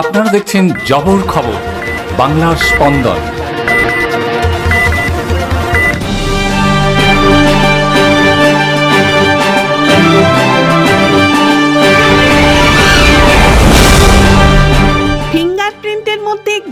আপনারা দেখছেন জবর খবর, বাংলার স্পন্দন।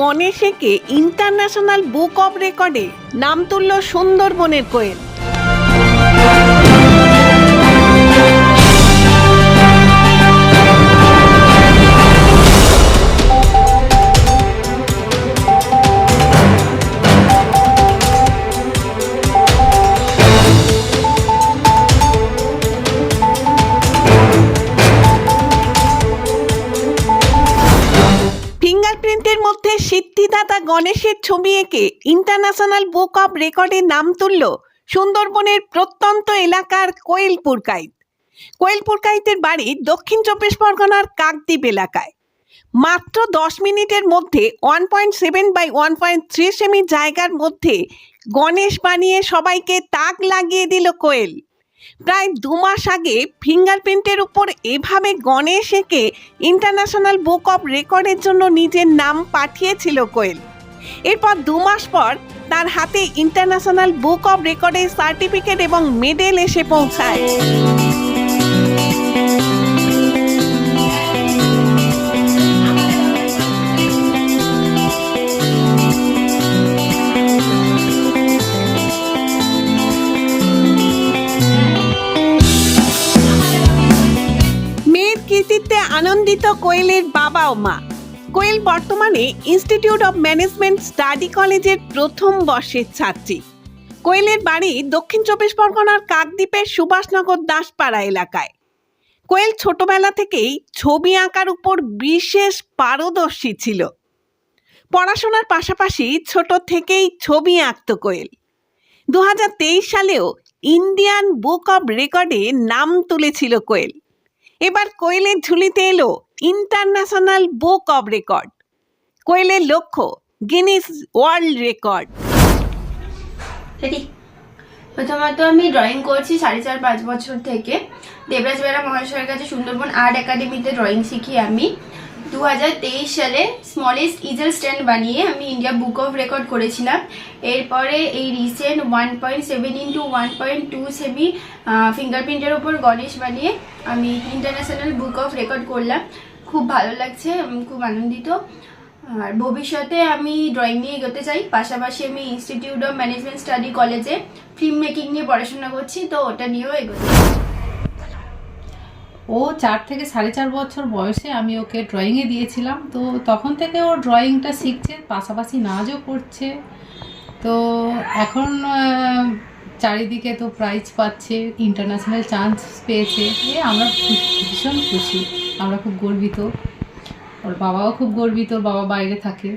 গণেশেকে ইন্টারন্যাশনাল বুক অব রেকর্ডে নাম তুলল সুন্দরবনের কোয়েল। সিদ্ধিদাতা গণেশের ছবি এঁকে ইন্টারন্যাশনাল বুক অব রেকর্ডে নাম তুলল সুন্দরবনের প্রত্যন্ত এলাকার কোয়েল পুরকাইত কোয়েল পুরকাইতের বাড়ি দক্ষিণ চব্বিশ পরগনার কাকদ্বীপ এলাকায়। মাত্র দশ মিনিটের মধ্যে one point seven by one point three semi জায়গার মধ্যে গণেশ বানিয়ে সবাইকে তাক লাগিয়ে দিল কোয়েল। প্রায় দু মাস আগে ফিঙ্গারপ্রিন্টের উপর এভাবে গণেশ এঁকে ইন্টারন্যাশনাল বুক অফ রেকর্ডের জন্য নিজের নাম পাঠিয়েছিল কোয়েল। এরপর দু মাস পর তার হাতে ইন্টারন্যাশনাল বুক অফ রেকর্ডের সার্টিফিকেট এবং মেডেল এসে পৌঁছায়। আনন্দিত কোয়েলের বাবা ও মা। কোয়েল বর্তমানে ইনস্টিটিউট অব ম্যানেজমেন্ট স্টাডি কলেজের প্রথম বর্ষের ছাত্রী। কোয়েলের বাড়ি দক্ষিণ চব্বিশ পরগনার কাকদ্বীপের সুভাষনগর দাসপাড়া এলাকায়। কোয়েল ছোটবেলা থেকেই ছবি আঁকার উপর বিশেষ পারদর্শী ছিল। পড়াশোনার পাশাপাশি ছোট থেকেই ছবি আঁকত কোয়েল। দু হাজার তেইশ সালেও ইন্ডিয়ান বুক অব রেকর্ডে নাম তুলেছিল কোয়েল। এবার কোয়েলের ঝুলিতে এলো ইন্টারন্যাশনাল বুক অব রেকর্ড কোয়েলের লক্ষ্য গিনিস ওয়ার্ল্ড রেকর্ড রেডি প্রথমত আমি ড্রয়িং করছি সাড়ে চার পাঁচ বছর থেকে। দেবরাজ বেড়া মহাশয়ের কাছে সুন্দরবন আর্ট একাডেমিতে ড্রয়িং শিখি আমি। দু হাজার তেইশ সালে স্মলেস্ট ইজেল স্ট্যান্ড বানিয়ে আমি ইন্ডিয়া বুক অফ রেকর্ড করেছিলাম। এরপরে এই recent one point seven into one point two semi ফিঙ্গারপ্রিন্টের ওপর গণেশ বানিয়ে আমি ইন্টারন্যাশনাল বুক অফ রেকর্ড করলাম। খুব ভালো লাগছে উম, খুব আনন্দিত। আর ভবিষ্যতে আমি ড্রয়িং নিয়ে এগোতে চাই। পাশাপাশি আমি ইনস্টিটিউট অফ ম্যানেজমেন্ট স্টাডি কলেজে ফিল্ম মেকিং নিয়ে পড়াশোনা করছি তো ওটা নিয়েও এগোতে চাই। ও চার থেকে সাড়ে চার বছর বয়সে আমি ওকে ড্রয়িংয়ে দিয়েছিলাম। তো তখন থেকে ও ড্রয়িংটা শিখছে, পাশাপাশি নাচও করছে। তো এখন চারিদিকে তো প্রাইজ পাচ্ছে ইন্টারন্যাশনাল চান্স পেয়েছে। এ আমরা ভীষণ খুশি। আমরা খুব গর্বিত। ওর বাবাও খুব গর্বিত বাবা বাইরে থাকে।